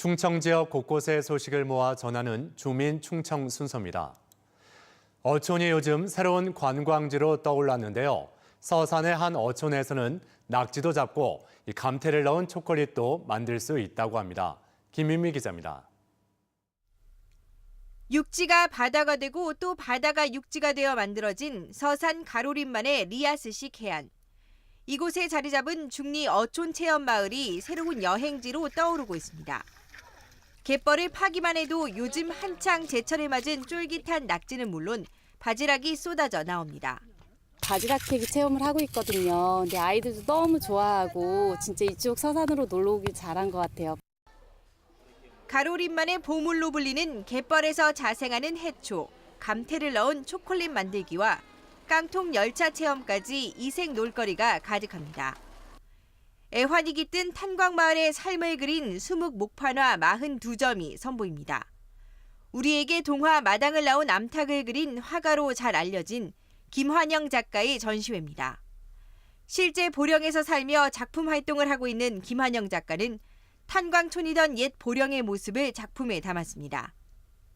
충청 지역 곳곳의 소식을 모아 전하는 주민 충청 순서입니다. 어촌이 요즘 새로운 관광지로 떠올랐는데요. 서산의 한 어촌에서는 낙지도 잡고 이 감태를 넣은 초콜릿도 만들 수 있다고 합니다. 김민미 기자입니다. 육지가 바다가 되고 또 바다가 육지가 되어 만들어진 서산 가로림만의 리아스식 해안. 이곳에 자리 잡은 중리 어촌 체험 마을이 새로운 여행지로 떠오르고 있습니다. 갯벌을 파기만 해도 요즘 한창 제철에 맞은 쫄깃한 낙지는 물론 바지락이 쏟아져 나옵니다. 바지락 캐기 체험을 하고 있거든요. 근데 아이들도 너무 좋아하고 진짜 이쪽 서산으로 놀러 오길 잘한 것 같아요. 가로림만의 보물로 불리는 갯벌에서 자생하는 해초, 감태를 넣은 초콜릿 만들기와 깡통 열차 체험까지 이색 놀거리가 가득합니다. 애환이 깃든 탄광마을의 삶을 그린 수묵 목판화 42점이 선보입니다. 우리에게 동화 마당을 나온 암탉을 그린 화가로 잘 알려진 김환영 작가의 전시회입니다. 실제 보령에서 살며 작품 활동을 하고 있는 김환영 작가는 탄광촌이던 옛 보령의 모습을 작품에 담았습니다.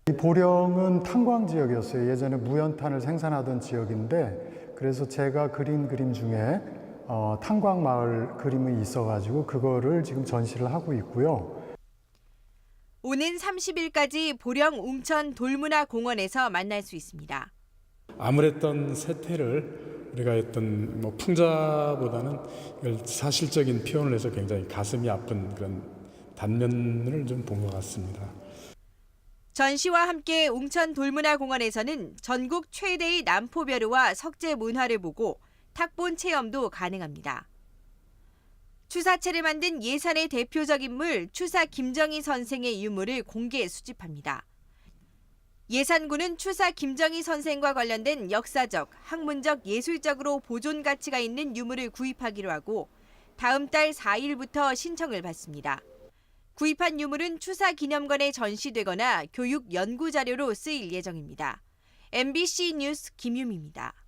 이 보령은 탄광 지역이었어요. 예전에 무연탄을 생산하던 지역인데 그래서 제가 그린 그림 중에 어, 탄광 마을 그림이 있어가지고 그거를 지금 전시를 하고 있고요. 오는 30일까지 보령 웅천 돌문화 공원에서 만날 수 있습니다. 아무랬던 세태를 우리가 했던 뭐 풍자보다는 이걸 사실적인 표현을 해서 굉장히 가슴이 아픈 그런 단면을 좀 본 것 같습니다. 전시와 함께 웅천 돌문화 공원에서는 전국 최대의 남포벼루와 석재 문화를 보고 탁본 체험도 가능합니다. 추사체를 만든 예산의 대표적 인물 추사 김정희 선생의 유물을 공개 수집합니다. 예산군은 추사 김정희 선생과 관련된 역사적, 학문적, 예술적으로 보존 가치가 있는 유물을 구입하기로 하고 다음 달 4일부터 신청을 받습니다. 구입한 유물은 추사 기념관에 전시되거나 교육 연구 자료로 쓰일 예정입니다. MBC 뉴스 김유미입니다.